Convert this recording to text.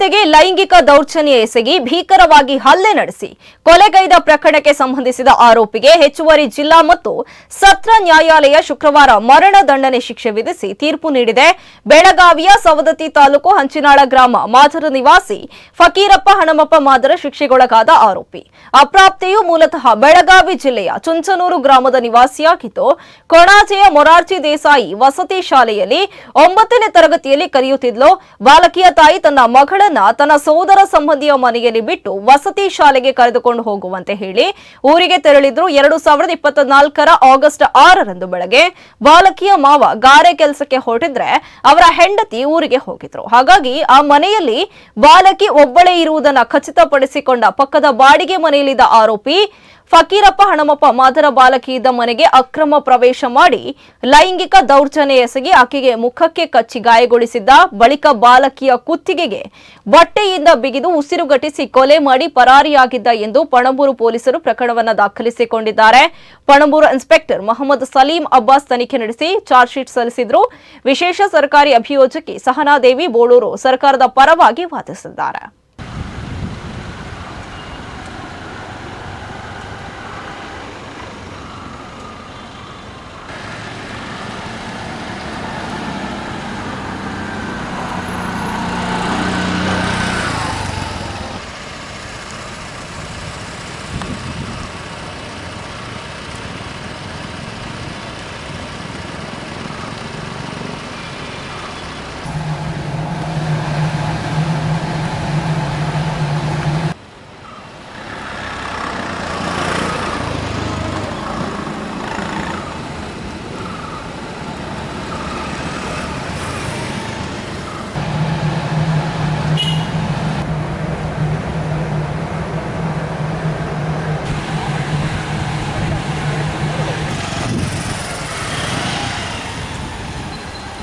ಅಪ್ರಾಪ್ತೆಗೆ ಲೈಂಗಿಕ ದೌರ್ಜನ್ಯ ಎಸಗಿ ಭೀಕರವಾಗಿ ಹಲ್ಲೆ ನಡೆಸಿ ಕೊಲೆಗೈದ ಪ್ರಕರಣಕ್ಕೆ ಸಂಬಂಧಿಸಿದ ಆರೋಪಿಗೆ ಹೆಚ್ಚುವರಿ ಜಿಲ್ಲಾ ಮತ್ತು ಸತ್ರ ನ್ಯಾಯಾಲಯ ಶುಕ್ರವಾರ ಮರಣ ದಂಡನೆ ಶಿಕ್ಷೆ ವಿಧಿಸಿ ತೀರ್ಪು ನೀಡಿದೆ. ಬೆಳಗಾವಿಯ ಸವದತ್ತಿ ತಾಲೂಕು ಹಂಚಿನಾಳ ಗ್ರಾಮ ಮಾದರ ನಿವಾಸಿ ಫಕೀರಪ್ಪ ಹಣಮಪ್ಪ ಮಾದರ ಶಿಕ್ಷೆಗೊಳಗಾದ ಆರೋಪಿ. ಅಪ್ರಾಪ್ತಿಯು ಮೂಲತಃ ಬೆಳಗಾವಿ ಜಿಲ್ಲೆಯ ಚುಂಚನೂರು ಗ್ರಾಮದ ನಿವಾಸಿಯಾಗಿದ್ದು, ಕೊಣಾಜೆಯ ಮೊರಾರ್ಜಿ ದೇಸಾಯಿ ವಸತಿ ಶಾಲೆಯಲ್ಲಿ ಒಂಬತ್ತನೇ ತರಗತಿಯಲ್ಲಿ ಕಲಿಯುತ್ತಿದ್ಲು. ಬಾಲಕಿಯ ತಾಯಿ ತನ್ನ ಮಗಳನ್ನ ತನ್ನ ಸೋದರ ಸಂಬಂಧಿಯ ಮನೆಯಲ್ಲಿ ಬಿಟ್ಟು ವಸತಿ ಶಾಲೆಗೆ ಕರೆದುಕೊಂಡು ಹೋಗುವಂತೆ ಹೇಳಿ ಊರಿಗೆ ತೆರಳಿದ್ರು ಎರಡು ಸಾವಿರದ ಇಪ್ಪತ್ತ ನಾಲ್ಕರ ಆಗಸ್ಟ್ ಆರರಂದು ಬೆಳಗ್ಗೆ ಬಾಲಕಿಯ ಮಾವ ಗಾರೆ ಕೆಲಸಕ್ಕೆ ಹೊರಟಿದ್ರೆ ಅವರ ಹೆಂಡತಿ ಊರಿಗೆ ಹೋಗಿದ್ರು. ಹಾಗಾಗಿ ಆ ಮನೆಯಲ್ಲಿ ಬಾಲಕಿ ಒಬ್ಬಳೇ ಇರುವುದನ್ನ ಖಚಿತಪಡಿಸಿಕೊಂಡ ಪಕ್ಕದ ಬಾಡಿಗೆ ಮನೆಯಲ್ಲಿದ್ದ ಆರೋಪಿ ಫಕೀರಪ್ಪ ಹಣಮಪ್ಪ ಮಾದರ ಬಾಲಕಿ ಇದ್ದ ಮನೆಗೆ ಅಕ್ರಮ ಪ್ರವೇಶ ಮಾಡಿ ಲೈಂಗಿಕ ದೌರ್ಜನ್ಯ ಎಸಗಿ ಆಕೆಗೆ ಮುಖಕ್ಕೆ ಕಚ್ಚಿ ಗಾಯಗೊಳಿಸಿದ್ದ ಬಳಿಕ ಬಾಲಕಿಯ ಕುತ್ತಿಗೆಗೆ ಬಟ್ಟೆಯಿಂದ ಬಿಗಿದು ಉಸಿರುಗಟ್ಟಿಸಿ ಕೊಲೆ ಮಾಡಿ ಪರಾರಿಯಾಗಿದ್ದ ಎಂದು ಪಣಂಬೂರು ಪೊಲೀಸರು ಪ್ರಕರಣವನ್ನು ದಾಖಲಿಸಿಕೊಂಡಿದ್ದಾರೆ. ಪಣಂಬೂರು ಇನ್ಸ್ಪೆಕ್ಟರ್ ಮೊಹಮ್ಮದ್ ಸಲೀಂ ಅಬ್ಬಾಸ್ ತನಿಖೆ ನಡೆಸಿ ಚಾರ್ಜ್ ಶೀಟ್ ಸಲ್ಲಿಸಿದ್ರು. ವಿಶೇಷ ಸರ್ಕಾರಿ ಅಭಿಯೋಜಕಿ ಸಹನಾದೇವಿ ಬೋಳೂರು ಸರ್ಕಾರದ ಪರವಾಗಿ ವಾದಿಸಿದ್ದಾರೆ.